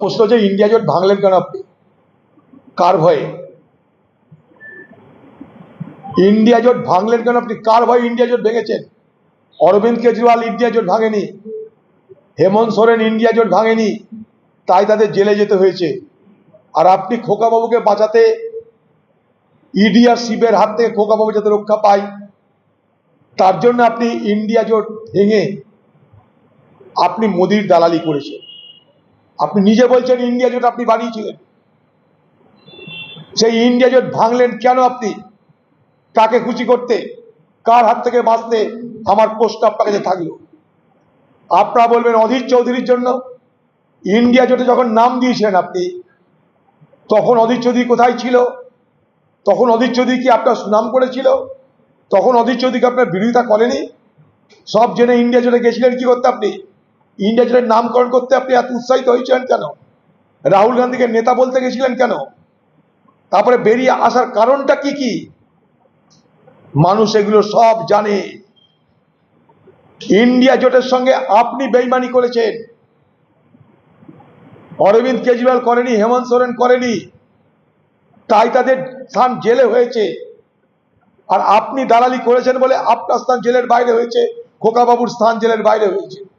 প্রশ্ন হচ্ছে ইন্ডিয়া জোট ভাঙলেন কেন আপনি? কার ভয়ে? ইন্ডিয়া জোট ভাঙলেন কেন আপনি? কার ভয়ে ইন্ডিয়া জোট ভেঙেছেন? অরবিন্দ কেজরিওয়াল ইন্ডিয়া জোট ভাঙেনি। হেমন্ত সোরেন ইন্ডিয়া জোট ভাঙেনি। তাই তাদের জেলে যেতে হয়েছে। আর আপনি খোকাবাবুকে বাঁচাতে ইডি আর সিবের হাত থেকে খোকাবাবু যাতে রক্ষা পায়, তার জন্য আপনি ইন্ডিয়া জোট ভেঙে আপনি মোদির দালালি করেছেন। আপনি নিজে বলছেন ইন্ডিয়া জোট আপনি বানিয়েছিলেন। সেই ইন্ডিয়া জোট ভাঙলেন কেন আপনি? কাকে খুশি করতে? কার হাত থেকে বাঁচতে আমার প্রশ্ন আপনার কাছে থাকল? আপনারা বলবেন অধীর চৌধুরীর জন্য। ইন্ডিয়া জোটে যখন নাম দিয়েছিলেন আপনি, তখন অধীর চৌধুরী কোথায় ছিল? তখন অধীর চৌধুরী কি আপনার সুনাম করেছিল? তখন অধীর চৌধুরীকে আপনার বিরোধিতা করেনি? সব জেনে ইন্ডিয়া জোটে গেছিলেন কি করতে আপনি? ইন্ডিয়া নামকরণ করতে আপনি এত উৎসাহিত হয়েছিলেন কেন? রাহুল গান্ধীকে নেতা বলতে গেছিলেন কেন? তারপরে বেরিয়ে আসার কারণটা কি কি? মানুষ এগুলো সব জানে। ইন্ডিয়া জোটের সঙ্গে আপনি বেইমানি করেছেন। অরবিন্দ কেজরিওয়াল করেনি, হেমন্ত সোরেন করেনি। তাই তাদের স্থান জেলে হয়েছে। আর আপনি দালালি করেছেন বলে আপনার স্থান জেলের বাইরে হয়েছে। খোকাবাবুর স্থান জেলের বাইরে হয়েছে।